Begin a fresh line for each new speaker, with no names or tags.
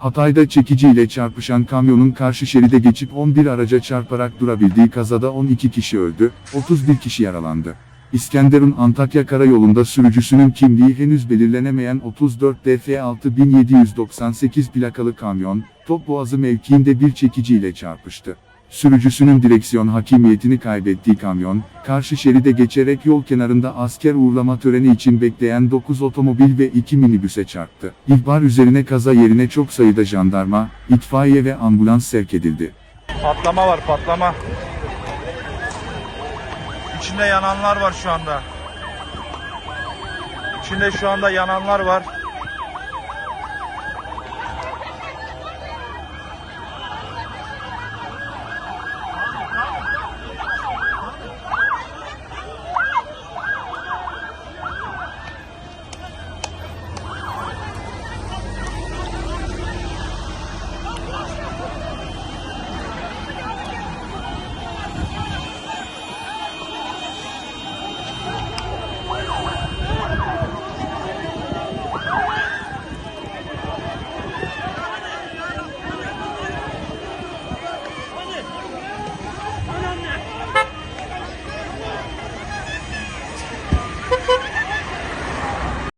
Hatay'da çekiciyle çarpışan kamyonun karşı şeride geçip 11 araca çarparak durabildiği kazada 12 kişi öldü, 31 kişi yaralandı. İskenderun Antakya Karayolu'nda sürücüsünün kimliği henüz belirlenemeyen 34 DF 6798 plakalı kamyon, Topboğazı mevkiinde bir çekiciyle çarpıştı. Sürücüsünün direksiyon hakimiyetini kaybettiği kamyon, karşı şeride geçerek yol kenarında asker uğurlama töreni için bekleyen 9 otomobil ve 2 minibüse çarptı. İhbar üzerine kaza yerine çok sayıda jandarma, itfaiye ve ambulans sevk edildi.
Patlama var patlama. İçinde yananlar var şu anda. İçinde şu anda yananlar var.